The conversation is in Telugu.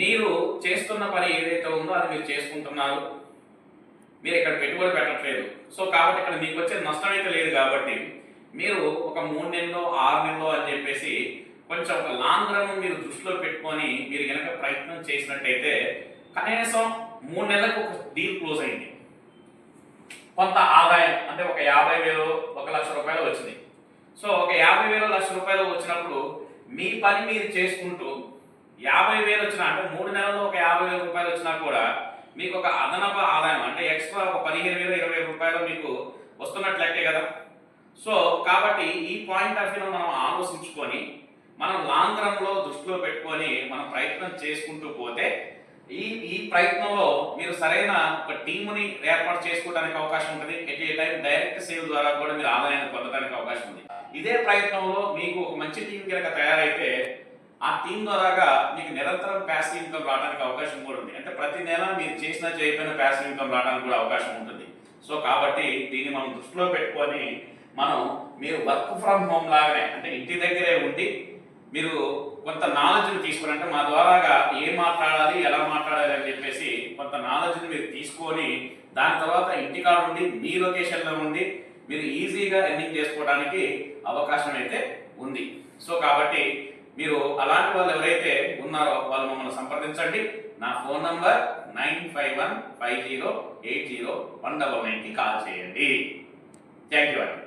మీరు చేస్తున్న పని ఏదైతే ఉందో అది మీరు చేసుకుంటున్నారు. మీరు ఇక్కడ పెట్టుబడి పెట్టట్లేదు. సో కాబట్టి ఇక్కడ మీకు వచ్చే నష్టం అయితే లేదు కాబట్టి మీరు ఒక మూడు నెలలో ఆరు నెలలో అని చెప్పేసి కొంచెం ఒక లాంగ్ రన్ మీరు దృష్టిలో పెట్టుకొని మీరు కనుక ప్రయత్నం చేసినట్టయితే కనీసం మూడు నెలలకు ఒక డీల్ క్లోజ్ అయింది. కొంత ఆదాయం అంటే ఒక యాభై వేలు ఒక లక్ష రూపాయలు వచ్చింది. సో ఒక యాభై వేలు లక్ష రూపాయలు వచ్చినప్పుడు మీ పని మీరు చేసుకుంటూ యాభై వేలు వచ్చినా అంటే మూడు నెలల్లో ఒక యాభై వేల రూపాయలు వచ్చినా కూడా మీకు ఒక అదనపు ఆదాయం అంటే ఎక్స్ట్రా ఒక పదిహేను వేలు ఇరవై రూపాయలు మీకు వస్తున్నట్లయితే కదా. సో కాబట్టి ఈ పాయింట్ ఆఫ్ వ్యూలో మనం ఆలోచించుకొని మనం లాంగ్ రన్లో దృష్టిలో పెట్టుకొని మనం ప్రయత్నం చేసుకుంటూ పోతే ఈ ఈ ప్రయత్నంలో మీరు సరైన ఒక టీముని ఏర్పాటు చేసుకోవడానికి అవకాశం ఉంటుంది. At a time direct save ద్వారా కూడా మీరు ఆదాయాన్ని పొందడానికి అవకాశం ఉంది. ఇదే ప్రయత్నంలో మీకు ఒక మంచి టీం కనుక తయారైతే ఆ టీం ద్వారాగా మీకు నిరంతరం ప్యాసివ్ ఇన్కమ్ రావడానికి అవకాశం కూడా ఉంది. అంటే ప్రతి నెల మీరు చేసిన చేయకపోయినా ప్యాసివ్ ఇన్కమ్ రావడానికి కూడా అవకాశం ఉంటుంది. సో కాబట్టి దీన్ని మనం దృష్టిలో పెట్టుకొని మనం మీరు వర్క్ ఫ్రమ్ హోమ్ లాగానే అంటే ఇంటి దగ్గరే ఉండి మీరు కొంత నాలెడ్జ్ని తీసుకుని అంటే మా ద్వారాగా ఏం మాట్లాడాలి ఎలా మాట్లాడాలి అని చెప్పేసి కొంత నాలెడ్జ్ని మీరు తీసుకొని దాని తర్వాత ఇంటికాడ ఉండి మీ లొకేషన్లో ఉండి మీరు ఈజీగా ఎర్నింగ్ చేసుకోవడానికి అవకాశం అయితే ఉంది. సో కాబట్టి మీరు అలాంటి వాళ్ళు ఎవరైతే ఉన్నారో వాళ్ళు మమ్మల్ని సంప్రదించండి. నా phone number nine five one five zero eight zero one double నైన్కి కాల్ చేయండి. థ్యాంక్ యూ అండి.